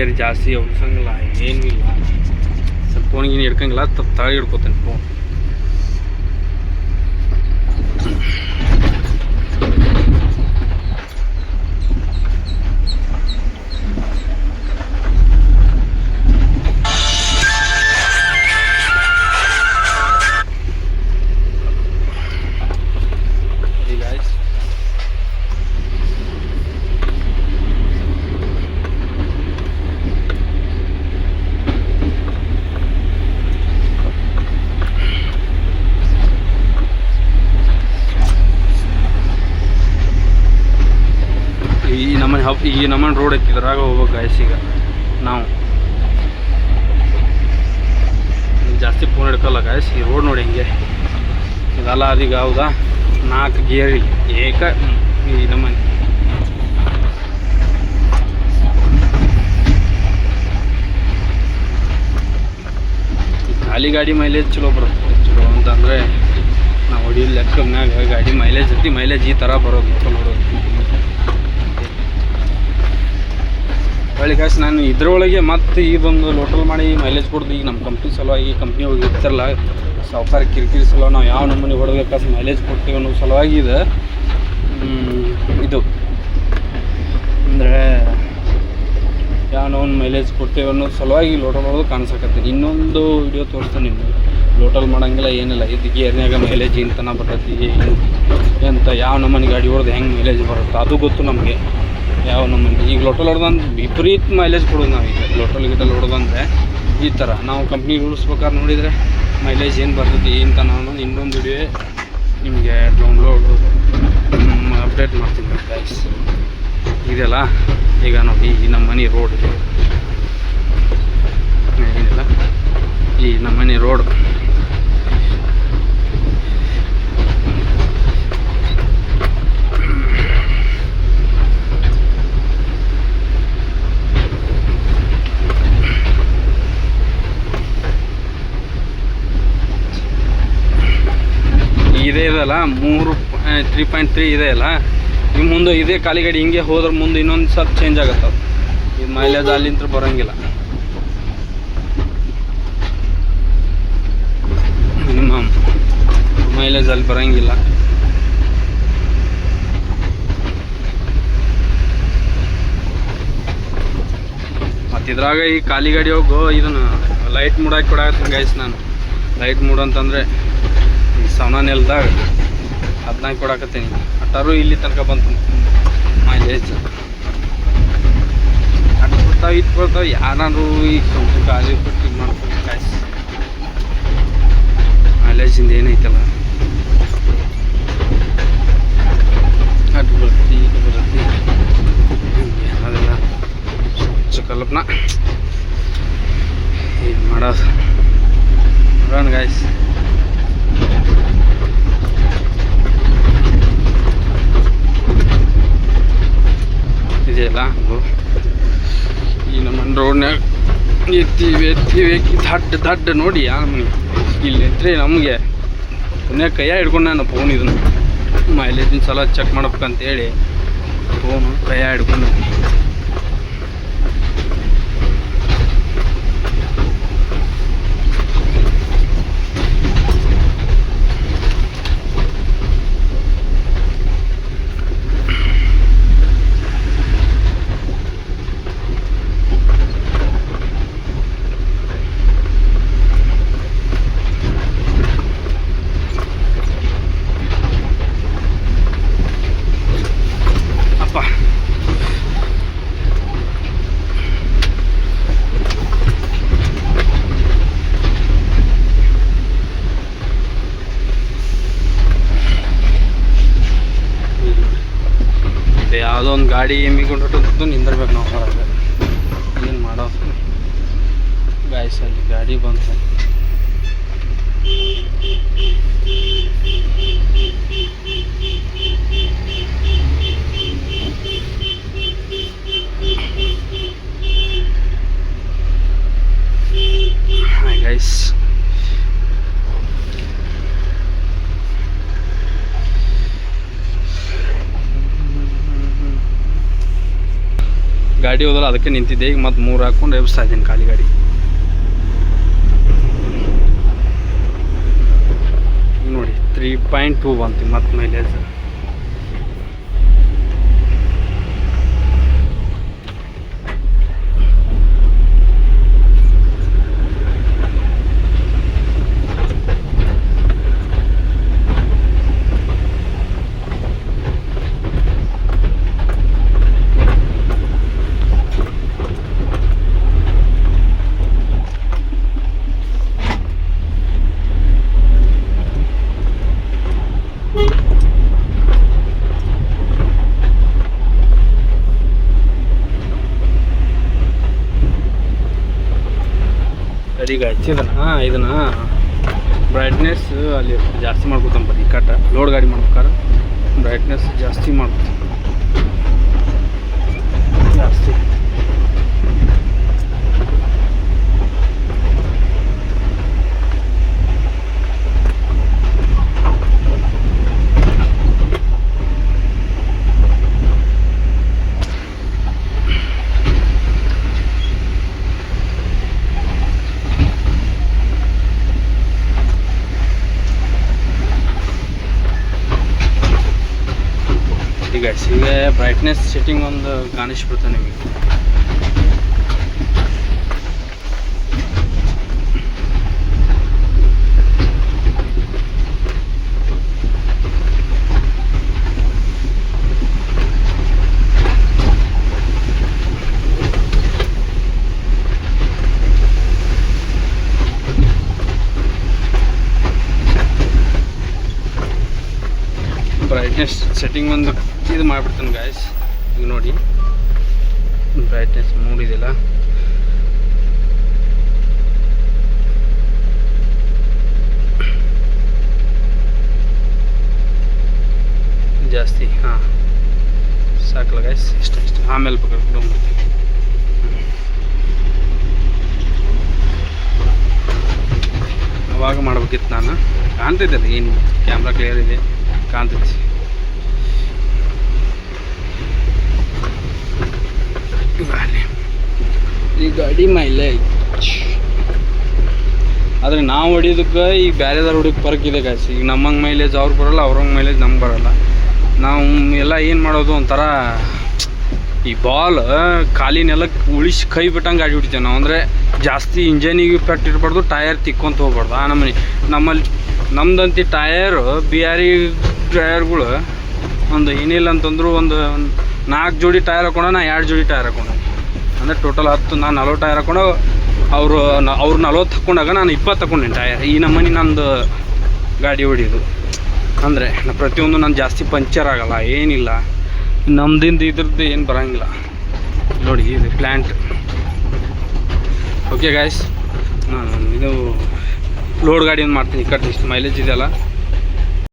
Gear ಜಾಸ್ತಿ ಹೊಡ್ಸಂಗಿಲ್ಲ ಏನೂ ಇಲ್ಲ ಸ್ವಲ್ಪ ಫೋನ್ ಗೀನ್ ಹಿಡ್ಕಂಗಿಲ್ಲ ತಪ್ಪು ತಳ ಹಿಡ್ಕೊತಾನೆ ಫೋನ್ ಹಬ್ ಈ ನಮ್ಮನ್ನು ರೋಡ್ ಐತಿ ಇದ್ರಾಗ ಹೋಗ್ಬೇಕು ಗಾಯಸ್ ಈಗ. ನಾವು. ಜಾಸ್ತಿ ಫೋನ್ ಹಿಡ್ಕಲ್ಲ ಗಾಯಸ್ ಈ ರೋಡ್ ನೋಡಿ ಹಿಂಗೆ. ಇದಲ್ಲ ಅದೀಗ ಹೌದಾ? ನಾಲ್ಕು ಗೇರ್ ಏಕ ಈ ನಮ್ಮ ಖಾಲಿ ಗಾಡಿ ಮೈಲೇಜ್ ಚಲೋ ಬರುತ್ತೆ. ಚಲೋ ಅಂತಂದರೆ ನಾವು ಹೊಡಿಯೋ ಮ್ಯಾಗ ಗಾಡಿ ಮೈಲೇಜ್ ಐತಿ ಮೈಲೇಜ್ ಈ ಥರ ಬರೋದು ಚಲೋ ಬರೋದು ಹೊಳ್ಳಿ ಕಾಸು ನಾನು ಇದ್ರೊಳಗೆ ಮತ್ತೆ ಇದೊಂದು ಲೋಟಲ್ ಮಾಡಿ ಮೈಲೇಜ್ ಕೊಡ್ದು ಈಗ ನಮ್ಮ ಕಂಪ್ನಿ ಸಲುವಾಗಿ ಕಂಪ್ನಿ ಹೋಗಿ ಇರ್ತಾರಲ್ಲ, ಸಾವುಕಾರ ಕಿರಿಕಿರಿ ಸಲ ನಾವು ಯಾವ ನಮೂನಿ ಹೊಡಬೇಕಾಸ್ ಮೈಲೇಜ್ ಕೊಡ್ತೀವಿ ಅನ್ನೋ ಸಲುವಾಗಿ ಇದು. ಇದು. ಅಂದರೆ ಯಾವ ನಾವು ಮೈಲೇಜ್ ಕೊಡ್ತೀವಿ ಅನ್ನೋ ಸಲುವಾಗಿ ಲೋಟಲ್ ಹೊಡೆದು ಕಾಣಿಸಕತ್ತೀನಿ ಇನ್ನೊಂದು ವಿಡಿಯೋ ತೋರಿಸ್ತೀನಿ ನಿಮ್ಗೆ. ಲೋಟಲ್ ಮಾಡೋಂಗಿಲ್ಲ, ಏನಿಲ್ಲ. ಇದು ಗೇರ್ನಾಗ ಮೈಲೇಜ್ ಇಂತನ ಬರ್ತೈತಿ ಎಂತ ಯಾವ ನಮ್ಮನೆ ಗಾಡಿ ಹೊಡೆದು ಹೆಂಗೆ ಮೈಲೇಜ್ ಬರುತ್ತೆ, ಅದು ಗೊತ್ತು ನಮಗೆ. ಯಾವ ನಮ್ಮಲ್ಲಿ? ಈಗ ಲೋಟಲ್ ಹೊಡೆದಂದು ವಿಪರೀತ ಮೈಲೇಜ್ ಕೊಡೋದು ನಾವು ಈಗ ಲೋಟಲ್ ಗಿಟಲ್ ಹೊಡೆದಂದ್ರೆ ಈ ಥರ ನಾವು ಕಂಪ್ನಿ ರೂಲ್ಸ್ ಪ್ರಕಾರ ನೋಡಿದರೆ ಮೈಲೇಜ್ ಏನು ಬರ್ತೈತಿ ತನ ಅನ್ನೋದು ಇನ್ನೊಂದು ವಿಡಿಯೋ ನಿಮಗೆ ಡೌನ್ಲೋಡ್ ಅಪ್ಡೇಟ್ ಮಾಡ್ತೀನಿ ಗೈಸ್ ಇದೆಲ್ಲ ಈಗ ನೋಡಿ, ಈ ನಮ್ಮ ಮನೆ ರೋಡ್ ಏನಿಲ್ಲ. ಈ ನಮ್ಮ ಮನೆ ರೋಡ್ ಇದೇ ಇದಲ್ಲ ಮೂರು ತ್ರೀ ಪಾಯಿಂಟ್ ತ್ರೀ ಇದೆ ಅಲ್ಲ ನಿಮ್ಮ ಮುಂದೆ ಇದೇ ಖಾಲಿ ಗಾಡಿ ಹಿಂಗೆ ಹೋದ್ರೆ ಮುಂದೆ ಇನ್ನೊಂದು ಸ್ವಲ್ಪ ಚೇಂಜ್ ಆಗುತ್ತೆ ಈ ಮೈಲೇಜ್ ಅಲ್ಲಿಂತ್ರ ಬರೋಂಗಿಲ್ಲ. ಮಿನಿಮಮ್ ಮೈಲೇಜ್ ಅಲ್ಲಿ ಬರೋಂಗಿಲ್ಲ. ಇದ್ರಾಗ ಈ ಖಾಲಿ ಗಾಡಿ ಹೋಗು, ಇದನ್ನ ಲೈಟ್ ಮೂಡಾಕಿ ಕೊಡಾಕತ್ತೀನಿ ಗೈಸ್ ನಾನು. ಲೈಟ್ ಮೂಡ್ ಅಂತಂದ್ರೆ ಈ ಸವನ ನೆಲದಾಗ. ಹದಿನಾಲ್ಕು ಕೊಡಾಕತ್ತೀನಿ. ಅಟ್ಟಾರು ಇಲ್ಲಿ ತನಕ ಬಂತು. ಮೈಲೇಜ್ ಅಟ್ ಬರ್ತಾವೆ ಇದು ಬರ್ತಾವೆ ಯಾರು ಈಗ ಸ್ವಲ್ಪ ಗಾಳಿ ಬಿಟ್ಟು ಇದು ಮಾಡ್ತಾರೆ ಕಾಯ್ಸ್ ಮೈಲೇಜಿಂದ ಏನೈತಲ್ಲ? ಅಟ್ ಬರುತ್ತೆ, ಇದು ಬರುತ್ತೆ. ಸ್ವಚ್ಛ ಕಲ್ಪನಾ ಏನು ಮಾಡೋದು? ನೋಡೋಣ ಗಾಯ್ಸ್ ಇದೆಯಲ್ಲ? ಈ ನಮ್ಮ ರೋಡ್ನ್ಯಾಗ ಎತ್ತೀವಿ ಎತ್ತೀವಿ ದಡ್ಡ ದಡ್ಡ ನೋಡಿ ಯಾ ನಮಗೆ ಇಲ್ಲಿ ನಿಂತ್ರೆ ನಮಗೆ ಪುಣ್ಯ ಕೈಯ ಹಿಡ್ಕೊಂಡು ನಾನು ಫೋನ್ ಇದನ್ನು ಮೈಲೇಜಿನ ಸಲ ಚೆಕ್ ಮಾಡ್ಬೇಕಂತೇಳಿ. ಫೋನು ಕೈಯ ಹಿಡ್ಕೊಂಡು ಅಪ್ಪ ಇದು ಯಾವುದೋ ಒಂದು ಗಾಡಿ ಎಮ್ಮಿಕೊಂಡು ಹೊಟ್ಟು ನಿಂದಿರ್ಬೇಕು ನಾವು ಹೊರಗೆ. ಏನು ಮಾಡೋ ಗಾಯಸಲ್ಲಿ ಗಾಡಿ ಬಂತು. ಗಾಡಿ ಹೋದ್ರೆ ಅದಕ್ಕೆ ನಿಂತಿದ್ದೆ. ಈಗ ಮತ್ತೆ ಮೂರು ಹಾಕೊಂಡು ಎಬ್ಸ್ತಾ ಇದ್ದೀನಿ ಖಾಲಿ ಗಾಡಿ. ನೋಡಿ ತ್ರೀ ಪಾಯಿಂಟ್ ಟೂ ಬಂತು ಮತ್ತೆ ಮೈಲೇಜ್ ಈಗ ಹಚ್ಚಿದನ ಇದನ್ನ ಬ್ರೈಟ್ನೆಸ್ ಅಲ್ಲಿ ಜಾಸ್ತಿ ಮಾಡ್ಕೊತಾನೆ ಈ ಕಟ್ಟ. ಲೋಡ್ ಗಾಡಿ ಮಾಡ್ಬೇಕಾರೆ ಬ್ರೈಟ್ನೆಸ್ ಜಾಸ್ತಿ ಮಾಡ್ಕೊತ ಜಾಸ್ತಿ ಈಗ ಈಗ ಬ್ರೈಟ್ನೆಸ್ ಸೆಟ್ಟಿಂಗ್ ಒಂದು ಕಾಣಿಸ್ಬಿಡ್ತಾನೆ ನಿಮಗೆ. ಬ್ರೈಟ್ನೆಸ್ ಸೆಟ್ಟಿಂಗ್ ಒಂದು ಇದು ಮಾಡಿಬಿಡ್ತೀನಿ ಗಾಯ್ಸ್ ಈಗ ನೋಡಿ. ಬ್ರೈಟ್ನೆಸ್ ಮೂಡಿದಿಲ್ಲ ಜಾಸ್ತಿ, ಹಾಂ. ಸಾಕಲ್ಲ ಗಾಯ್ಸ್ ಇಷ್ಟ ಇಷ್ಟ. ಆಮೇಲೆ ಬೇಕಾದ್ರೆ ಅವಾಗ ಮಾಡ್ಬೇಕಿತ್ತು ನಾನು. ಕಾಣ್ತಿದ್ದೆ ಏನು? ಕ್ಯಾಮ್ರಾ ಕ್ಲಿಯರ್ ಇದೆ. ಕಾಣ್ತೈತಿ ಗಾಡಿ. ಈ ಗಾಡಿ ಮೈಲೇಜ್ ಆದರೆ ನಾವು ಹೊಡಿಯೋದಕ್ಕೆ ಈಗ ಬೇರೆದವ್ರು ಹೊಡಿಯೋಕೆ ಫರ್ಕ್ ಇದೆ ಗಾಯ್ಸ್ ಈಗ ನಮ್ಮಂಗೆ ಮೈಲೇಜ್ ಅವ್ರು ಬರಲ್ಲ, ಅವ್ರಂಗೆ ಮೈಲೇಜ್ ನಮ್ಗೆ ಬರಲ್ಲ. ನಾವು ಎಲ್ಲ ಏನು ಮಾಡೋದು ಒಂಥರ ಈ ಬಾಲ್ ಖಾಲಿ ನೆಲಕ್ಕೆ ಉಳಿಸಿ ಕೈ ಬಿಟ್ಟಂಗೆ ಗಾಡಿ ಹೊಡಿತೇವೆ ನಾವು. ಅಂದರೆ ಜಾಸ್ತಿ ಇಂಜನಿಗೆ ಇಫೆಕ್ಟ್ ಇರಬಾರ್ದು ಟಯರ್ ತಿಕ್ಕೊಂತ ಹೋಗ್ಬಾರ್ದು. ಆ ನಮ್ಮನೆ ನಮ್ಮಲ್ಲಿ ನಮ್ದಂತಿ ಟಯರು ಬಿ ಆರ್ ಒಂದು ಏನಿಲ್ಲ ಅಂತಂದ್ರೂ ಒಂದು ನಾಲ್ಕು ಜೋಡಿ ಟೈರ್ ಹಾಕೊಂಡು ನಾ ಎರಡು ಜೋಡಿ ಟೈರ್ ಹಾಕೊಂಡೆ. ಅಂದರೆ ಟೋಟಲ್ ಹತ್ತು ನಾನು ನಲ್ವತ್ತು ಟೈರ್ ಹಾಕೊಂಡು ಅವರು ಅವ್ರು ನಲ್ವತ್ತು ಹಾಕೊಂಡಾಗ ನಾನು ಇಪ್ಪತ್ತು ಹಾಕೊಂಡೇನೆ ಟೈರ್. ಈ ನಮ್ಮನೆ ನಂದು ಗಾಡಿ ಹೊಡಿಯೋದು. ಅಂದರೆ ನಾ ಪ್ರತಿಯೊಂದು ನಾನು ಜಾಸ್ತಿ ಪಂಚರ್ ಆಗಲ್ಲ, ಏನಿಲ್ಲ. ನಮ್ದಿಂದ ಇದ್ರದ್ದು ಏನು ಬರೋಂಗಿಲ್ಲ. ನೋಡಿ, ಇದು ಪ್ಲ್ಯಾಂಟ್ ಓಕೆ ಗಾಯ್ಸ್ ನಾನು ಇದು ಲೋಡ್ ಗಾಡಿ ಒಂದು ಮಾಡ್ತೀನಿ. ಕಟ್, ಇಷ್ಟು ಮೈಲೇಜ್ ಇದೆಯಲ್ಲ?